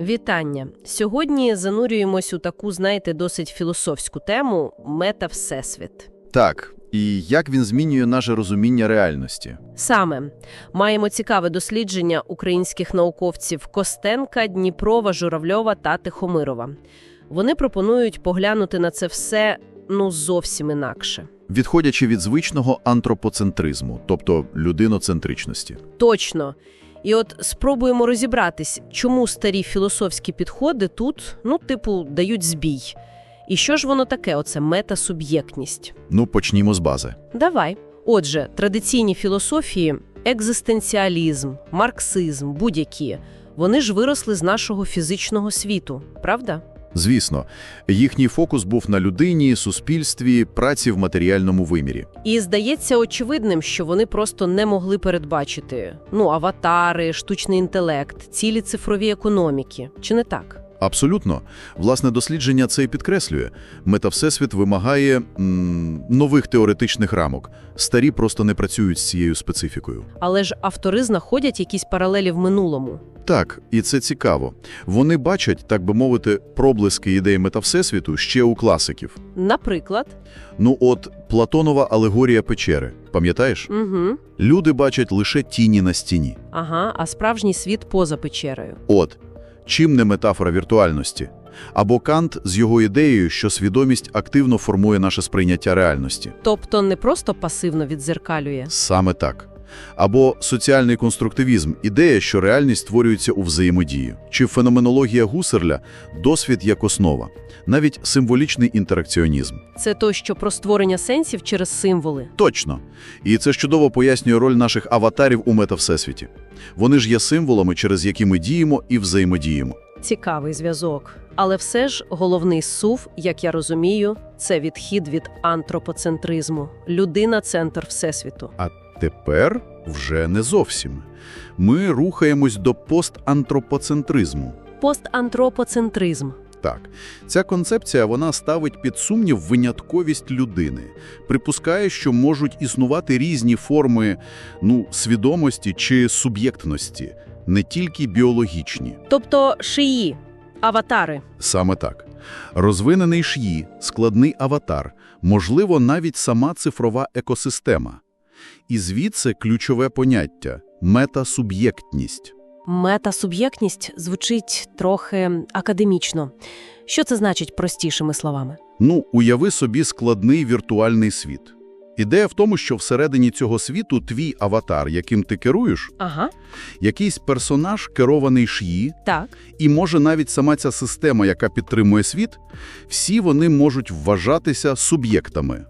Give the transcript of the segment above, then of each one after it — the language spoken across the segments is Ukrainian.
Вітання. Сьогодні занурюємось у таку, знаєте, досить філософську тему мета-всесвіт. Так, і як він змінює наше розуміння реальності? Саме маємо цікаве дослідження українських науковців Костенка, Дніпрова, Журавльова та Тихомирова. Вони пропонують поглянути на це все ну зовсім інакше. Відходячи від звичного антропоцентризму, тобто людиноцентричності. Точно. І от спробуємо розібратись, чому старі філософські підходи тут, ну, типу, дають збій. І що ж воно таке, оце метасуб'єктність? Ну, почнімо з бази. Давай. Отже, традиційні філософії, екзистенціалізм, марксизм, будь-які, вони ж виросли з нашого фізичного світу, правда? Звісно, їхній фокус був на людині, суспільстві, праці в матеріальному вимірі. І здається очевидним, що вони просто не могли передбачити ну, аватари, штучний інтелект, цілі цифрові економіки. Чи не так? Абсолютно. Власне, дослідження це і підкреслює. Метавсесвіт вимагає м, нових теоретичних рамок. Старі просто не працюють з цією специфікою. Але ж автори знаходять якісь паралелі в минулому. Так, і це цікаво. Вони бачать, так би мовити, проблиски ідеї метавсесвіту ще у класиків. Наприклад, Ну от, Платонова алегорія печери. Пам'ятаєш? угу. Люди бачать лише тіні на стіні. ага, а справжній світ поза печерою. От, чим не метафора віртуальності? Або Кант з його ідеєю, що свідомість активно формує наше сприйняття реальності. Тобто не просто пасивно відзеркалює. Саме так. Або соціальний конструктивізм – ідея, що реальність створюється у взаємодії. Чи феноменологія Гусерля – досвід як основа. Навіть символічний інтеракціонізм. Це то, що про створення сенсів через символи. Точно. І це ж чудово пояснює роль наших аватарів у метавсесвіті. Вони ж є символами, через які ми діємо і взаємодіємо. Цікавий зв'язок. Але все ж головний сув, як я розумію, це відхід від антропоцентризму. Людина – центр Всесвіту. Тепер вже не зовсім. Ми рухаємось до постантропоцентризму. Постантропоцентризм. Так, ця концепція вона ставить під сумнів винятковість людини, припускає, що можуть існувати різні форми ну, свідомості чи суб'єктності, не тільки біологічні. Тобто шиї, аватари. Саме так. Розвинений ш'ї, складний аватар, можливо, навіть сама цифрова екосистема. І звідси ключове поняття – метасуб'єктність. Метасуб'єктність звучить трохи академічно. Що це значить простішими словами? Ну, уяви собі складний віртуальний світ. Ідея в тому, що всередині цього світу твій аватар, яким ти керуєш, Ага, якийсь персонаж, керований ш'ї, так. і може навіть сама ця система, яка підтримує світ, всі вони можуть вважатися суб'єктами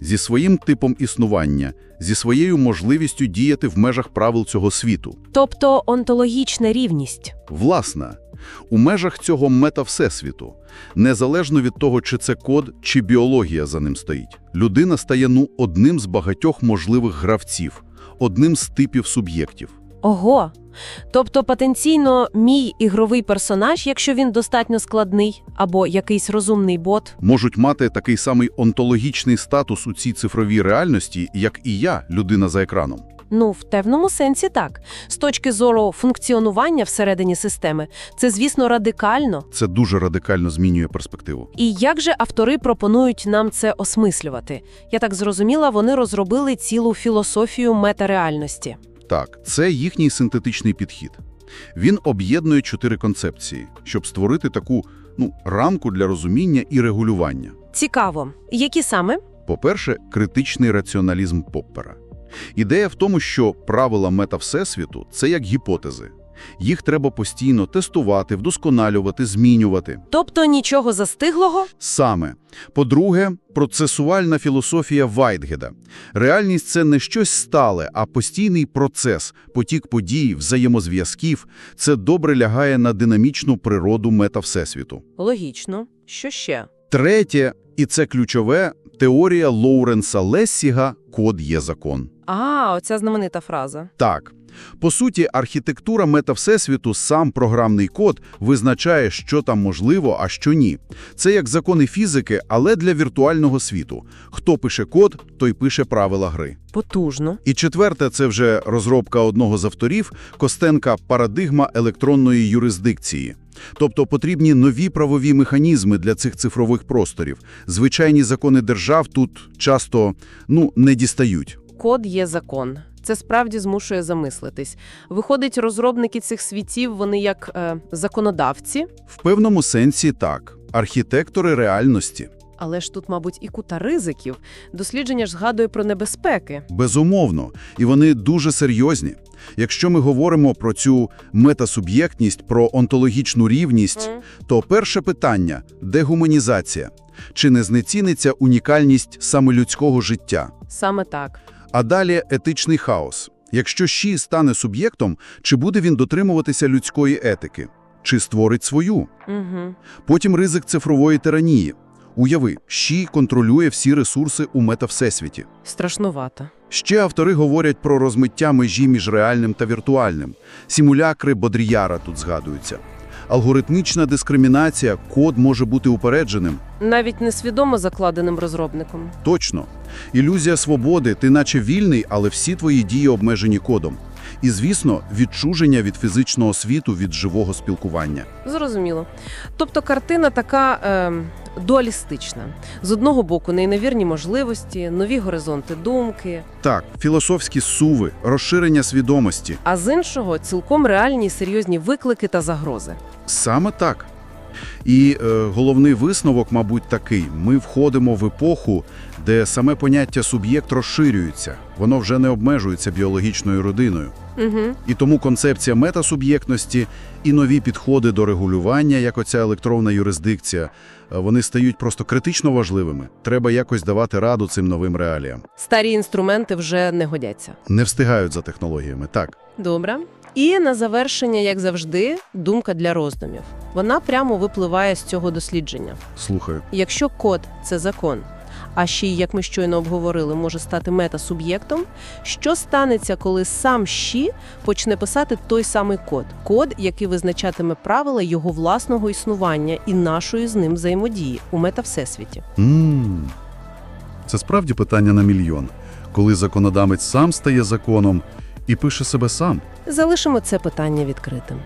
зі своїм типом існування, зі своєю можливістю діяти в межах правил цього світу. Тобто онтологічна рівність. Власна. у межах цього метавсесвіту, незалежно від того, чи це код, чи біологія за ним стоїть, людина стає ну одним з багатьох можливих гравців, одним з типів суб'єктів. Ого! Тобто потенційно мій ігровий персонаж, якщо він достатньо складний, або якийсь розумний бот. можуть мати такий самий онтологічний статус у цій цифровій реальності, як і я, людина за екраном. Ну, в певному сенсі так. З точки зору функціонування всередині системи, це, звісно, радикально. Це дуже радикально змінює перспективу. І як же автори пропонують нам це осмислювати? Я так зрозуміла, вони розробили цілу філософію метареальності. Так, це їхній синтетичний підхід. Він об'єднує чотири концепції, щоб створити таку ну, рамку для розуміння і регулювання. Цікаво. Які саме? По-перше, критичний раціоналізм Поппера. Ідея в тому, що правила метавсесвіту – це як гіпотези. Їх треба постійно тестувати, вдосконалювати, змінювати. Тобто нічого застиглого? Саме. По-друге, процесуальна філософія Вайтгеда. Реальність – це не щось стале, а постійний процес, потік подій, взаємозв'язків. Це добре лягає на динамічну природу метавсесвіту. Логічно. Що ще? Третє, і це ключове, теорія Лоуренса Лессіга «Код є закон». А, оця знаменита фраза. Так. По суті, архітектура метавсесвіту, сам програмний код, визначає, що там можливо, а що ні. Це як закони фізики, але для віртуального світу. Хто пише код, той пише правила гри. Потужно. І четверте – це вже розробка одного з авторів Костенка «Парадигма електронної юрисдикції». Тобто потрібні нові правові механізми для цих цифрових просторів. Звичайні закони держав тут часто, ну, не дістають. Код є закон. Це справді змушує замислитись. Виходить, розробники цих світів, вони як е, законодавці, В певному сенсі так. Архітектори реальності. але ж тут, мабуть, і кута ризиків. Дослідження ж згадує про небезпеки. Безумовно. І вони дуже серйозні. Якщо ми говоримо про цю метасуб'єктність, про онтологічну рівність, то перше питання – дегуманізація. Чи не знеціниться унікальність саме людського життя? Саме так. А далі етичний хаос. Якщо Ші стане суб'єктом, чи буде він дотримуватися людської етики? Чи створить свою? Угу. Потім ризик цифрової тиранії. Уяви, Ші контролює всі ресурси у метавсесвіті. Страшнувато. Ще автори говорять про розмиття межі між реальним та віртуальним. Симулякри Бодріяра тут згадуються. Алгоритмічна дискримінація, код може бути упередженим. Навіть несвідомо закладеним розробником. Точно. Ілюзія свободи, ти наче вільний, але всі твої дії обмежені кодом. І, звісно, відчуження від фізичного світу, від живого спілкування. Зрозуміло. Тобто картина така е, дуалістична. З одного боку, неймовірні можливості, нові горизонти думки, Так, філософські суви, розширення свідомості. а з іншого цілком реальні серйозні виклики та загрози. Саме так. І е, головний висновок, мабуть, такий: ми входимо в епоху, де саме поняття суб'єкт розширюється, воно вже не обмежується біологічною родиною. Угу. І тому концепція метасуб'єктності і нові підходи до регулювання, як оця електронна юрисдикція, е, вони стають просто критично важливими. Треба якось давати раду цим новим реаліям. Старі інструменти вже не годяться. Не встигають за технологіями, так. Добре. І на завершення, як завжди, думка для роздумів. Вона прямо випливає з цього дослідження. Слухаю. Якщо код це закон, а ще й, як ми щойно обговорили, може стати метасуб'єктом, що станеться, коли сам ЩІ почне писати той самий код? Код, який визначатиме правила його власного існування і нашої з ним взаємодії у метавсесвіті. м Це справді питання на мільйон. Коли законодавець сам стає законом і пише себе сам. Залишимо це питання відкритим.